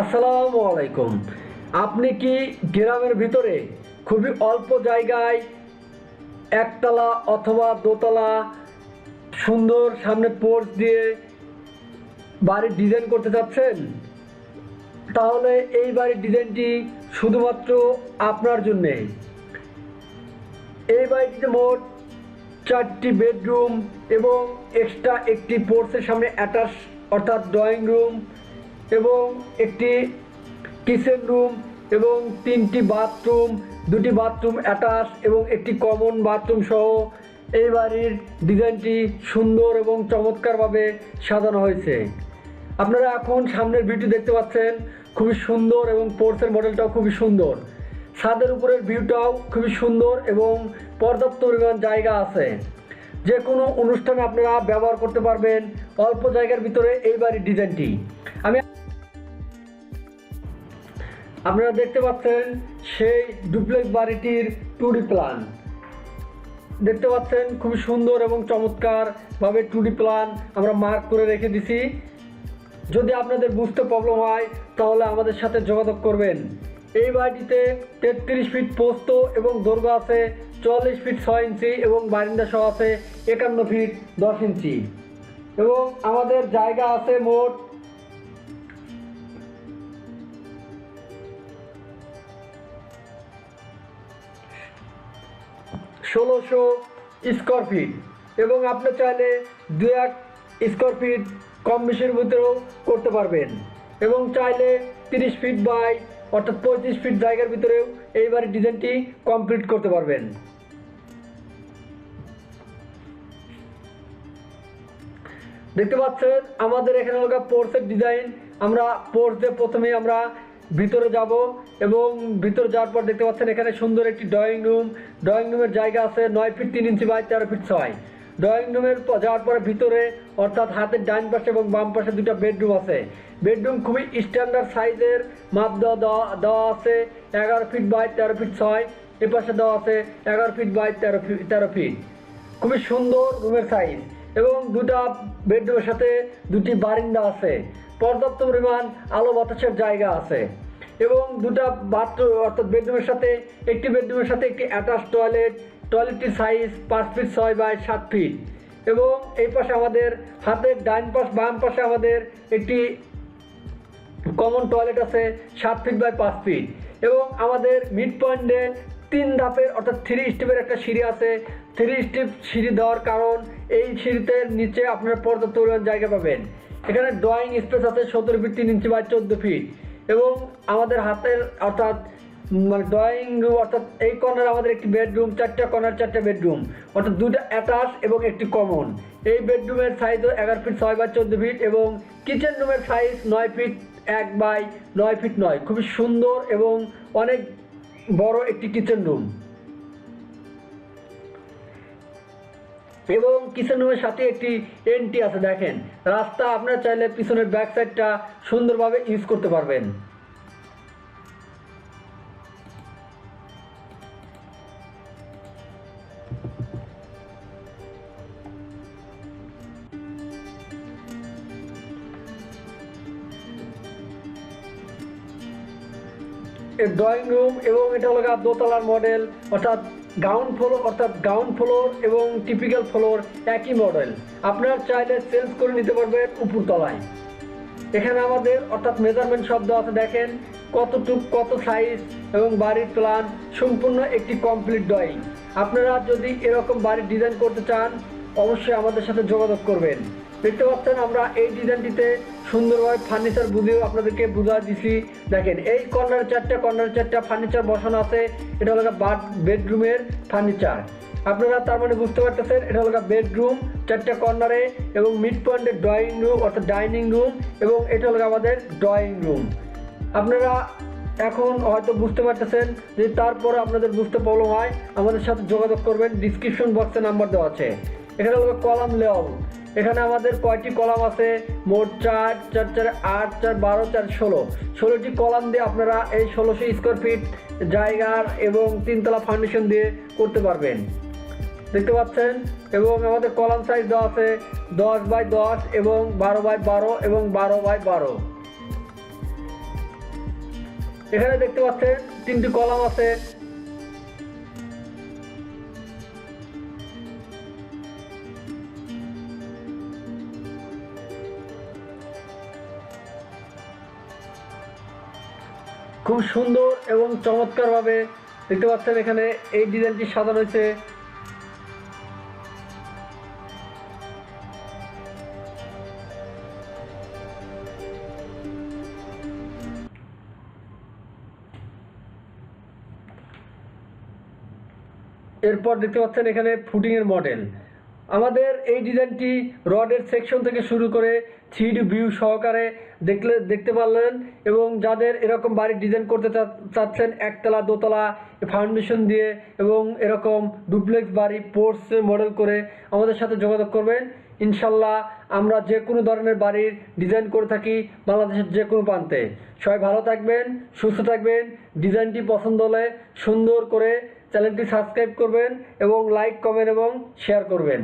আসসালামু আলাইকুম। আপনি কি গ্রামের ভিতরে খুবই অল্প জায়গায় একতলা অথবা দোতলা সুন্দর সামনে পোর্চ দিয়ে বাড়ির ডিজাইন করতে চাচ্ছেন? তাহলে এই বাড়ির ডিজাইনটি শুধুমাত্র আপনার জন্যে। এই বাড়িটিতে মোট চারটি বেডরুম এবং এক্সট্রা একটি পোর্টসের সামনে অ্যাটাচ অর্থাৎ ড্রয়িং রুম এবং একটি কিচেন রুম এবং তিনটি বাথরুম দুটি বাথরুম অ্যাটাচ এবং একটি কমন বাথরুম সহ এই বাড়ির ডিজাইনটি সুন্দর এবং চমৎকারভাবে সাজানো হয়েছে। আপনারা এখন সামনের ভিউটি দেখতে পাচ্ছেন, খুবই সুন্দর এবং পোর্টসের মডেলটাও খুবই সুন্দর। ছাদের উপরের ভিউটাও খুবই সুন্দর এবং পর্যাপ্ত পরিমাণ জায়গা আছে। যে কোনো অনুষ্ঠানে আপনারা ব্যবহার করতে পারবেন অল্প জায়গার ভিতরে এই বাড়ির ডিজাইনটি। আমি আপনারা দেখতে পাচ্ছেন সেই ডুপ্লেক্স বাড়িটির টুডি প্ল্যান। দেখতে পাচ্ছেন খুবই সুন্দর এবং চমৎকারভাবে টুডি প্ল্যান আমরা মার্ক করে রেখে দিছি। যদি আপনাদের বুঝতে প্রবলেম হয়, তাহলে আমাদের সাথে যোগাযোগ করবেন। এই বাড়িটিতে তেত্রিশ ফিট পোস্ত এবং দৈর্ঘ্য আছে, চল্লিশ ফিট ছয় ইঞ্চি এবং বারিন্দা সহ আছে একান্ন ফিট দশ ইঞ্চি। এবং আমাদের জায়গা আছে মোট ষোলোশো স্কোয়ার ফিট এবং আপনি চাইলে দু এক স্কোয়ার ফিট কম বেশির ভিতরেও করতে পারবেন। এবং চাইলে তিরিশ ফিট বাই অর্থাৎ পঁয়ত্রিশ ফিট জায়গার ভিতরেও এইবারের ডিজাইনটি কমপ্লিট করতে পারবেন। দেখতে পাচ্ছেন, আমাদের এখানে হলো পোর্সের ডিজাইন। আমরা পোর্সে প্রথমেই আমরা ভিতরে যাব এবং ভিতরে যাওয়ার পর দেখতে পাচ্ছেন এখানে সুন্দর একটি ড্রয়িং রুম। ড্রয়িং রুমের জায়গা আছে নয় ফিট তিন ইঞ্চি বাই তেরো ফিট ছয়। ড্রয়িং রুমের যাওয়ার পরে ভিতরে, অর্থাৎ হাতের ডান পাশে এবং বাম পাশে দুটো বেডরুম আছে। বেডরুম খুবই স্ট্যান্ডার্ড সাইজের মাপ দেওয়া দেওয়া দেওয়া আছে এগারো ফিট বাই তেরো ফিট ছয় এ পাশে দেওয়া আছে এগারো ফিট বাই তেরো ফিট তেরো ফিট খুবই সুন্দর রুমের সাইজ এবং দুটা বেডরুমের সাথে দুটি বারিন্দা আছে। পর্যাপ্ত পরিমাণ আলো বাতাসের জায়গা আছে। এবং দুটা বাথরুম অর্থাৎ বেডরুমের সাথে, একটি বেডরুমের সাথে একটি অ্যাটাচ টয়লেট টয়লেটটির সাইজ পাঁচ ফিট ছয় বাই সাত ফিট। এবং এই পাশে আমাদের হাতের ডাইন পাশ, বাম পাশে আমাদের একটি কমন টয়লেট আছে সাত ফিট বাই পাঁচ ফিট। এবং আমাদের মিড পয়েন্টে তিন ধাপের অর্থাৎ থ্রি স্টেপের একটা সিঁড়ি আছে। থ্রি স্টেপ সিঁড়ি দেওয়ার কারণ এই সিঁড়িতে নিচে আপনারা পর্যাপ্ত পরিমাণ জায়গা পাবেন। এখানে ড্রয়িং স্পেস আছে সতেরো ফিট তিন ইঞ্চি বাই চোদ্দ ফিট এবং আমাদের হাতের অর্থাৎ মানে ড্রয়িং রুম অর্থাৎ এই কর্নার আমাদের একটি বেডরুম চারটা কর্নার চারটা বেডরুম অর্থাৎ দুটো অ্যাটাচ এবং একটি কমন এই বেডরুমের সাইজ এগারো ফিট ছয় বাই চোদ্দ ফিট এবং কিচেন রুমের সাইজ নয় ফিট এক বাই নয় ফিট নয়। খুবই সুন্দর এবং অনেক বড় একটি কিচেন রুম এবং কিচেন রুমের সাথে একটি এন্ট্রি আছে, দেখেন। রাস্তা আপনার চাইলে পিছনের ব্যাক সাইডটা সুন্দরভাবে ইউজ করতে পারবেন। ড্রয়িং রুম এবং এটা হলো দোতলার মডেল অর্থাৎ গ্রাউন্ড ফ্লোর অর্থাৎ গ্রাউন্ড ফ্লোর এবং টিপিক্যাল ফ্লোর একই মডেল আপনারা চাইলে চেঞ্জ করে নিতে পারবেন উপরতলায়। এখানে আমাদের অর্থাৎ মেজারমেন্ট শব্দ আছে, দেখেন। কতটুক, কত সাইজ এবং বাড়ির প্ল্যান সম্পূর্ণ একটি কমপ্লিট ড্রয়িং আপনারা যদি এরকম বাড়ির ডিজাইন করতে চান, অবশ্যই আমাদের সাথে যোগাযোগ করবেন। দেখতে পাচ্ছেন আমরা এই ডিজাইনটিতে সুন্দরভাবে ফার্নিচার বুঝিয়েও আপনাদেরকে বুঝা দিছি। দেখেন, এই কর্নার চারটা কর্নার চারটা ফার্নিচার বসানো আছে। এটা হলো বাথ বেডরুমের ফার্নিচার আপনারা তার মানে বুঝতে পারতেছেন, এটা হলো বেডরুম চারটা কর্নারে এবং মিড পয়েন্টের ড্রয়িং রুম অর্থাৎ ডাইনিং রুম এবং এটা হলো আমাদের ড্রয়িং রুম আপনারা এখন হয়তো বুঝতে পারতেছেন যে তারপরে আপনাদের বুঝতে প্রবলেম হয়, আমাদের সাথে যোগাযোগ করবেন ডিসক্রিপশন বক্সে নাম্বার দেওয়া আছে। এখানে হলো কলাম লেআউট। এখানে আমাদের কয়টি কলাম আছে? মোট চার চার চার, আট, চার, বারো, চার, ষোলো। ষোলোটি কলাম দিয়ে আপনারা এই ষোলোশো স্কোয়ার ফিট জায়গার এবং তিনতলা ফাউন্ডেশন দিয়ে করতে পারবেন। দেখতে পাচ্ছেন? এবং আমাদের কলাম সাইজ দেওয়া আছে দশ বাই দশ এবং বারো বাই বারো এবং বারো বাই বারো। এখানে দেখতে পাচ্ছেন তিনটি কলাম আছে। খুব সুন্দর এবং চমৎকারভাবে দেখতে পাচ্ছেন এখানে এই ডিজাইনটি সাজানো হয়েছে। এরপর দেখতে পাচ্ছেন এখানে ফুটিং এর মডেল আমাদের এই ডিজাইনটি রডের সেকশন থেকে শুরু করে থ্রি ভিউ সহকারে দেখলে, দেখতে পারলেন এবং যাদের এরকম বাড়ির ডিজাইন করতে চাচ্ছেন, একতলা, দোতলা ফাউন্ডেশন দিয়ে এবং এরকম ডুপ্লেক্স বাড়ি পোর্টস মডেল করে আমাদের সাথে যোগাযোগ করবেন। ইনশাল্লাহ আমরা যে কোনো ধরনের বাড়ির ডিজাইন করে থাকি বাংলাদেশের যে কোনো প্রান্তে। সবাই ভালো থাকবেন, সুস্থ থাকবেন ডিজাইনটি পছন্দ হলে সুন্দর করে চ্যানেলটি সাবস্ক্রাইব করবেন এবং লাইক কমেন্ট এবং শেয়ার করবেন।